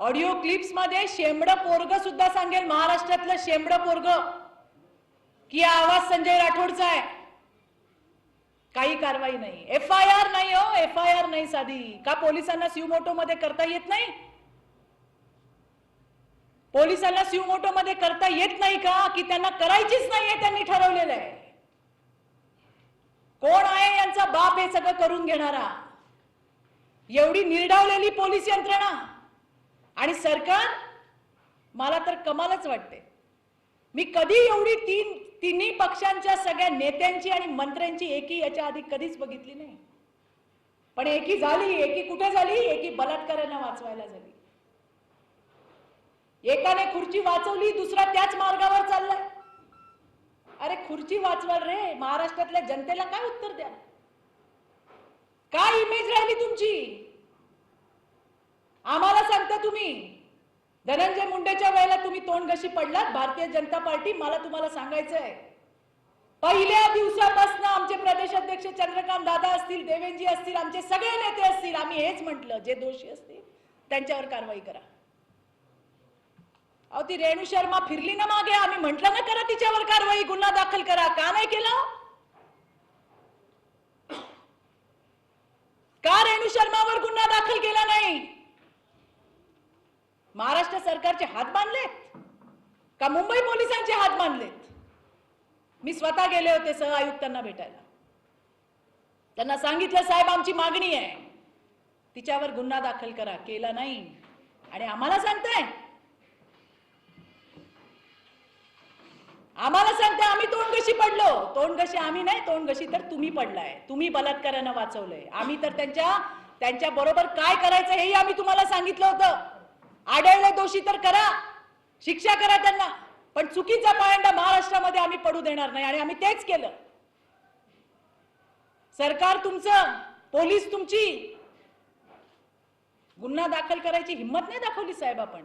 Audio क्लिप्समध्ये शेंबड पोरग सुद्धा सांगेल महाराष्ट्रातलं शेंबड पोरग. की आवाज संजय राठोडचा आहे. काही कारवाई नाही. एफ आय आर नाही हो एफ आय आर नाही साधी. का पोलिसांना सिवमोटो मध्ये करता येत नाही? पोलिसांना सिवमोटो मध्ये करता येत नाही का? की त्यांना करायचीच नाहीये त्यांनी ठरवलेलं आहे. कोण आहे यांचा बाप हे सगळं करून घेणारा? एवढी निर्डावलेली पोलीस यंत्रणा. आणि सरकार मला तर कमालच वाटते. मी कधी एवढी तीन तिन्ही पक्षांच्या सगळ्या नेत्यांची आणि मंत्र्यांची एकी याच्या आधी कधीच बघितली नाही. पण एकी झाली एकी कुठे झाली? एकी बलात्कारांना वाचवायला झाली. एकाने खुर्ची वाचवली दुसरा त्याच मार्गावर चाललाय. अरे खुर्ची वाचवाल रे महाराष्ट्रातल्या जनतेला काय उत्तर द्या काय इमेज राहिली तुमची? आम्हाला सांगता तुम्ही? धनंजय मुंडेच्या वेळेला तुम्ही तोंडगशी पडलात? भारतीय जनता पार्टी मला तुम्हाला सांगायचं आहे पहिल्या दिवसापासून आमचे प्रदेशाध्यक्ष चंद्रकांत दादा असतील देवेंजी असतील आमचे सगळे नेते असतील आम्ही हेच म्हटलं जे दोषी असतील त्यांच्यावर कारवाई करा. अहो ती रेणू शर्मा फिरली ना मागे आम्ही म्हटलं ना करा तिच्यावर कारवाई गुन्हा दाखल करा का नाही केला? का रेणू शर्मावर गुन्हा दाखल केला नाही? महाराष्ट्र सरकारचे हात बांधलेत? का मुंबई पोलिसांचे हात बांधलेत? मी स्वतः गेले होते सह आयुक्तांना भेटायला. त्यांना सांगितलं साहेब आमची मागणी आहे. तिच्यावर गुन्हा दाखल करा. केला नाही. आणि आम्हाला सांगताय. आम्हाला सांगताय आम्ही तोंडगशी पडलो. तोंडगशी आम्ही नाही तोंडगशी तर तुम्ही पडलाय. तुम्ही बलात्कारानं वाचवलंय. आम्ही तर त्यांच्या त्यांच्या बरोबर काय करायचं हेही आम्ही तुम्हाला सांगितलं होतं. आढळले दोषी तर करा. शिक्षा करा त्यांना. पण चुकीचा पायंडा महाराष्ट्रामध्ये आम्ही पडू देणार नाही आणि आम्ही तेच केलं. सरकार तुमचं पोलीस तुमची. गुन्हा दाखल करायची हिंमत नाही दाखवली साहेब आपण.